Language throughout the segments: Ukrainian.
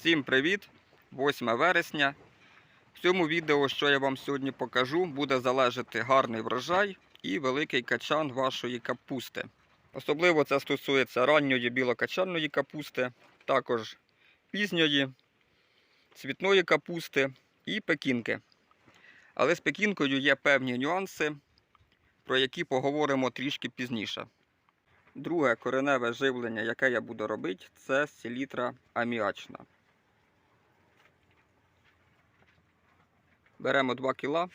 Всім привіт! 8 вересня. В цьому відео, що я вам сьогодні покажу, буде залежати гарний врожай і великий качан вашої капусти. Особливо це стосується ранньої білокачанної капусти, також пізньої, цвітної капусти і пекінки. Але з пекінкою є певні нюанси, про які поговоримо трішки пізніше. Друге кореневе живлення, яке я буду робити, це селітра аміачна. Беремо 2 кіла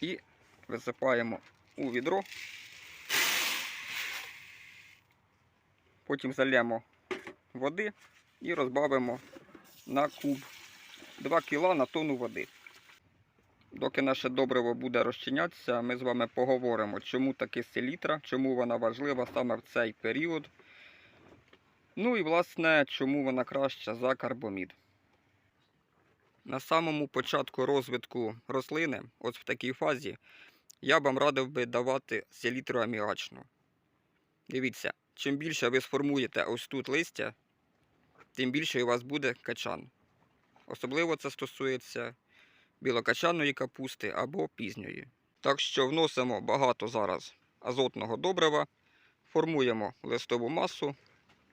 і висипаємо у відро. Потім залємо води і розбавимо на куб 2 кіла на тонну води. Доки наше добриво буде розчинятися, ми з вами поговоримо, чому таки селітра, чому вона важлива саме в цей період. Ну і власне, чому вона краща за карбомід. На самому початку розвитку рослини, ось в такій фазі, я вам радив би давати селітру аміачну. Дивіться, чим більше ви сформуєте ось тут листя, тим більше у вас буде качан. Особливо це стосується білокачаної капусти або пізньої. Так що вносимо багато зараз азотного добрива, формуємо листову масу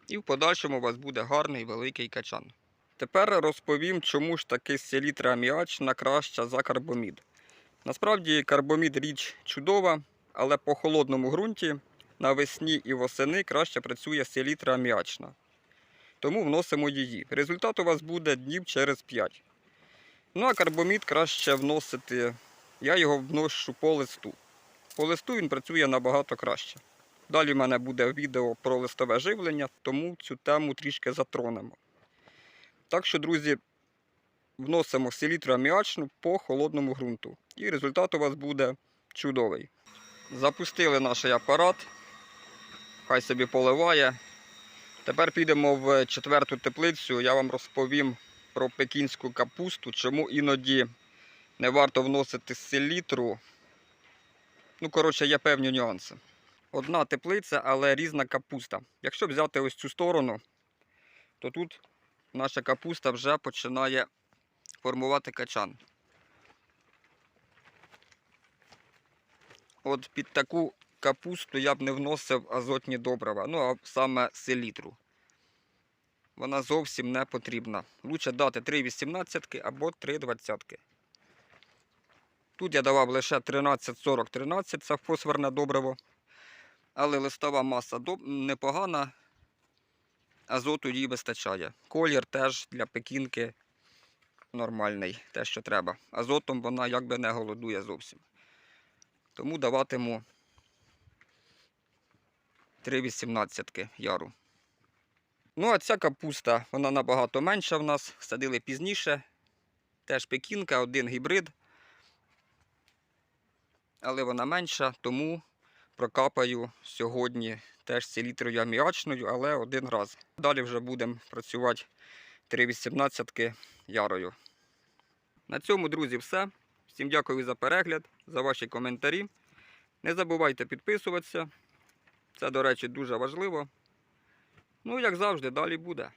і в подальшому у вас буде гарний великий качан. Тепер розповім, чому ж таки селітра аміачна краща за карбомід. Насправді карбомід річ чудова, але по холодному ґрунті навесні і восени краще працює селітра аміачна. Тому вносимо її. Результат у вас буде днів через 5. Ну а карбомід краще вносити. Я його вношу по листу. По листу він працює набагато краще. Далі в мене буде відео про листове живлення, тому цю тему трішки затронемо. Так що, друзі, вносимо селітру аміачну по холодному ґрунту. І результат у вас буде чудовий. Запустили наш апарат. Хай собі поливає. Тепер підемо в четверту теплицю. Я вам розповім про пекінську капусту, чому іноді не варто вносити селітру. Ну, коротше, є певні нюанси. Одна теплиця, але різна капуста. Якщо взяти ось цю сторону, то тут наша капуста вже починає формувати качан. От під таку капусту я б не вносив азотні добрива, ну а саме селітру. Вона зовсім не потрібна. Лучше дати 3,18 або 3,20. Тут я давав лише 13-40-13, це фосфорне добриво. Але листова маса непогана, азоту їй вистачає. Колір теж для пекінки нормальний, те, що треба. Азотом вона якби не голодує зовсім. Тому даватиму 3,18 яру. Ну, а ця капуста, вона набагато менша в нас. Садили пізніше. Теж пекінка, один гібрид. Але вона менша, тому прокапаю сьогодні теж селітрою аміачною, але один раз. Далі вже будемо працювати 3,18 ярою. На цьому, друзі, все. Всім дякую за перегляд, за ваші коментарі. Не забувайте підписуватися. Це, до речі, дуже важливо. Ну, як завжди, далі буде.